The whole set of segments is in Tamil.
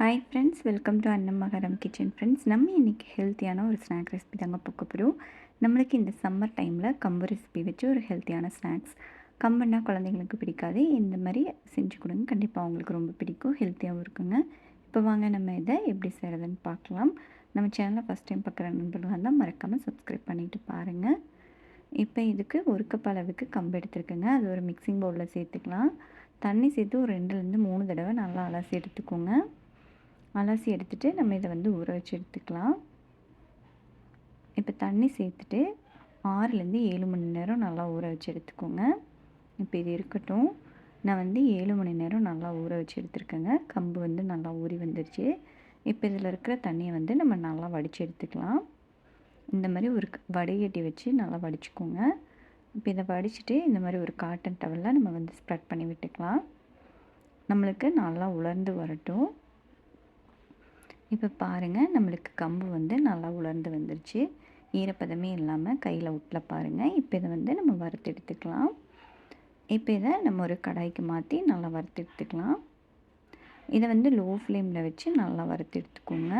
ஹாய் ஃப்ரெண்ட்ஸ் வெல்கம் டு அன்னமகரம் கிச்சன் ஃப்ரெண்ட்ஸ் நம்ம இன்றைக்கி ஹெல்த்தியான ஒரு ஸ்நாக் ரெசிபி தாங்க பார்க்க போகிறோம் நம்மளுக்கு இந்த சம்மர் டைமில் கம்பு ரெசிபி வச்சு ஒரு ஹெல்த்தியான ஸ்நாக்ஸ் கம்புன்னா குழந்தைங்களுக்கு பிடிக்காது. இந்த மாதிரி செஞ்சு கொடுங்க. கண்டிப்பாக அவங்களுக்கு ரொம்ப பிடிக்கும். ஹெல்த்தியாகவும் இருக்குங்க. இப்போ வாங்க நம்ம இதை எப்படி செய்கிறதுன்னு பார்க்கலாம். நம்ம சேனலை ஃபஸ்ட் டைம் பார்க்குற நண்பர்களாக இருந்தால் மறக்காமல் சப்ஸ்கிரைப் பண்ணிவிட்டு பாருங்கள் இப்போ இதுக்கு ஒரு கப் அளவுக்கு கம்பு எடுத்துருக்குங்க. அது ஒரு மிக்சிங் பவுலில் சேர்த்துக்கலாம். தண்ணி சேர்த்து ஒரு ரெண்டுலேருந்து மூணு தடவை நல்லா அலசி எடுத்துக்கோங்க. அலசி எடுத்துகிட்டு நம்ம இதை வந்து ஊற வச்சு எடுத்துக்கலாம். இப்போ தண்ணி சேர்த்துட்டு ஆறுலேருந்து ஏழு மணி நேரம் நல்லா ஊற வச்சு எடுத்துக்கோங்க. இப்போ இது இருக்கட்டும். நான் வந்து ஏழு மணி நேரம் நல்லா ஊற வச்சு எடுத்துருக்கேங்க. கம்பு வந்து நல்லா ஊறி வந்துருச்சு. இப்போ இதில் இருக்கிற தண்ணியை வந்து நம்ம நல்லா வடித்து எடுத்துக்கலாம். இந்த மாதிரி ஒரு வடிகட்டி வச்சு நல்லா வடிச்சுக்கோங்க. இப்போ இதை வடிச்சிட்டு இந்த மாதிரி ஒரு காட்டன் டவலில் நம்ம வந்து ஸ்ப்ரெட் பண்ணி விட்டுக்கலாம். நம்மளுக்கு நல்லா உலர்ந்து வரட்டும். இப்போ பாருங்கள் நம்மளுக்கு கம்பு வந்து நல்லா உலர்ந்து வந்துருச்சு. ஈரப்பதமே இல்லாமல் கையில் விட்டல பாருங்கள் இப்போ இதை வந்து நம்ம வறுத்து எடுத்துக்கலாம். இப்போ இதை நம்ம ஒரு கடாய்க்கு மாற்றி நல்லா வறுத்து எடுத்துக்கலாம். இதை வந்து லோ ஃப்ளேமில் வச்சு நல்லா வறுத்து எடுத்துக்கோங்க.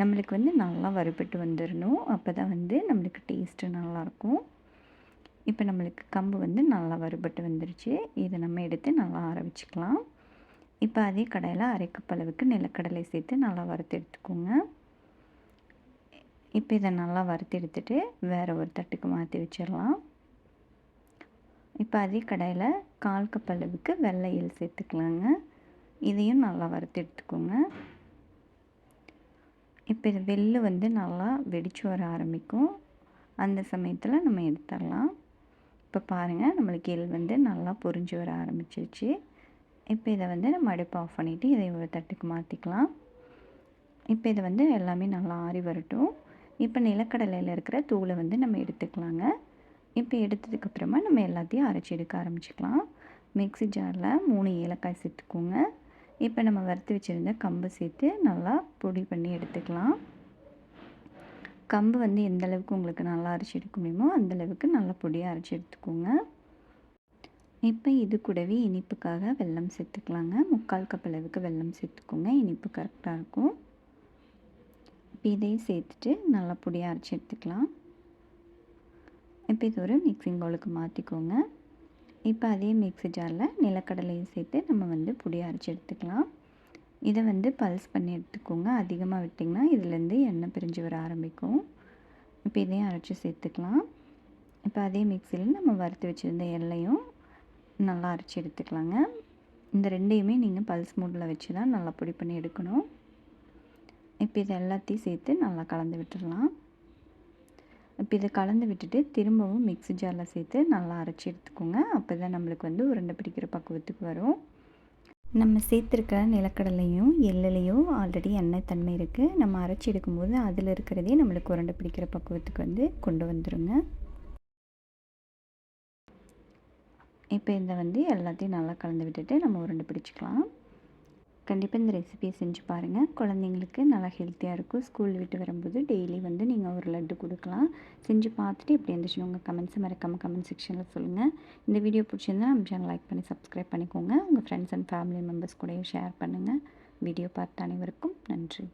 நம்மளுக்கு வந்து நல்லா வறுபட்டு வந்துடணும் அப்போ தான் வந்து நம்மளுக்கு டேஸ்ட்டு நல்லாயிருக்கும் இப்போ நம்மளுக்கு கம்பு வந்து நல்லா வறுபட்டு வந்துருச்சு. இதை நம்ம எடுத்து நல்லா ஆற வச்சுக்கலாம். இப்போ அதே கடையில் அரை கப் அளவுக்கு நிலக்கடலை சேர்த்து நல்லா வறுத்து எடுத்துக்கோங்க. இப்போ இதை நல்லா வறுத்து எடுத்துட்டு வேறு ஒரு தட்டுக்கு மாற்றி வச்சிடலாம். இப்போ அதே கடையில் கால் கப் அளவுக்கு வெள்ளையில் சேர்த்துக்கலாங்க. இதையும் நல்லா வறுத்து எடுத்துக்கோங்க. இப்போ இது வெள்ளு வந்து நல்லா வெடித்து வர ஆரம்பிக்கும். அந்த சமயத்தில் நம்ம எடுத்துடலாம். இப்போ பாருங்கள் நம்மளுக்கு எள் வந்து நல்லா பொறிஞ்சு வர ஆரம்பிச்சிருச்சு. இப்போ இதை வந்து நம்ம அடுப்பு ஆஃப் பண்ணிவிட்டு இதை ஒரு தட்டுக்கு மாற்றிக்கலாம் இப்போ இதை வந்து எல்லாமே நல்லா ஆறி வரட்டும். இப்போ நிலக்கடலையில் இருக்கிற தூளை வந்து நம்ம எடுத்துக்கலாங்க. இப்போ எடுத்ததுக்கப்புறமா நம்ம எல்லாத்தையும் அரைச்சி எடுக்க ஆரம்பிச்சிக்கலாம். மிக்சி ஜாரில் மூணு ஏலக்காய் சேர்த்துக்கோங்க. இப்போ நம்ம வறுத்து வச்சுருந்த கம்பு சேர்த்து நல்லா பொடி பண்ணி எடுத்துக்கலாம். கம்பு வந்து எந்த அளவுக்கு உங்களுக்கு நல்லா அரைச்சி எடுக்க முடியுமோ அந்தளவுக்கு நல்லா பொடியாக அரைச்சி எடுத்துக்கோங்க. இப்போ இது கூடவே இனிப்புக்காக வெல்லம் சேர்த்துக்கலாங்க. முக்கால் கப் அளவுக்கு வெல்லம் சேர்த்துக்கோங்க. இனிப்பு கரெக்டாக இருக்கும். இப்போ இதையும் சேர்த்துட்டு நல்லா பொடியாக அரைச்சி எடுத்துக்கலாம். இப்போ இது ஒரு மிக்சிங் பவுலுக்கு மாற்றிக்கோங்க இப்போ அதே மிக்ஸி ஜாரில் நிலக்கடலையும் சேர்த்து நம்ம வந்து பொடியாக அரைச்சி எடுத்துக்கலாம். இதை வந்து பல்ஸ் பண்ணி எடுத்துக்கோங்க. அதிகமாக விட்டிங்கன்னா இதுலேருந்து எண்ணெய் பிரிஞ்சு வர ஆரம்பிக்கும். இப்போ இதையும் அரைச்சி சேர்த்துக்கலாம். இப்போ அதே மிக்சியில் நம்ம வறுத்து வச்சுருந்த எல்லையும் நல்லா அரைச்சி எடுத்துக்கலாங்க. இந்த ரெண்டையுமே நீங்கள் பல்ஸ் மூடில் வச்சு தான் நல்லா பொடி பண்ணி எடுக்கணும். இப்போ இது எல்லாத்தையும் சேர்த்து நல்லா கலந்து விட்டுடலாம் இப்போ இதை கலந்து விட்டுட்டு திரும்பவும் மிக்ஸி ஜாரில் சேர்த்து நல்லா அரைச்சி எடுத்துக்கோங்க. அப்போ தான் நம்மளுக்கு வந்து உருண்டை பிடிக்கிற பக்குவத்துக்கு வரும். நம்ம சேர்த்துருக்க நிலக்கடலையும் எள்ளுலையும் ஆல்ரெடி எண்ணெய் தன்மை இருக்குது நம்ம அரைச்சி எடுக்கும்போது அதில் இருக்கிறதே நம்மளுக்கு உருண்டை பிடிக்கிற பக்குவத்துக்கு வந்து கொண்டு வந்துடுங்க இப்போ இந்த வந்து எல்லாத்தையும் நல்லா கலந்து விட்டுட்டு நம்ம உருண்டை பிடிச்சிக்கலாம். கண்டிப்பாக இந்த ரெசிபியை செஞ்சு பாருங்கள் குழந்தைங்களுக்கு நல்லா ஹெல்த்தியாக இருக்கும். ஸ்கூல் விட்டு வரும்போது டெய்லி வந்து நீங்கள் ஒரு லட்டு கொடுக்கலாம். செஞ்சு பார்த்துட்டு எப்படி இருந்துச்சுன்னு உங்கள் கமெண்ட்ஸை மறக்காமல் கமெண்ட் செக்ஷனில் சொல்லுங்கள் இந்த வீடியோ பிடிச்சிருந்தா நம்ம சேனல் லைக் பண்ணி சப்ஸ்கிரைப் பண்ணிக்கோங்க. உங்கள் ஃப்ரெண்ட்ஸ் அண்ட் ஃபேமிலி மெம்பர்ஸ் கூடயும் ஷேர் பண்ணுங்கள் வீடியோ பார்த்த அனைவருக்கும் நன்றி.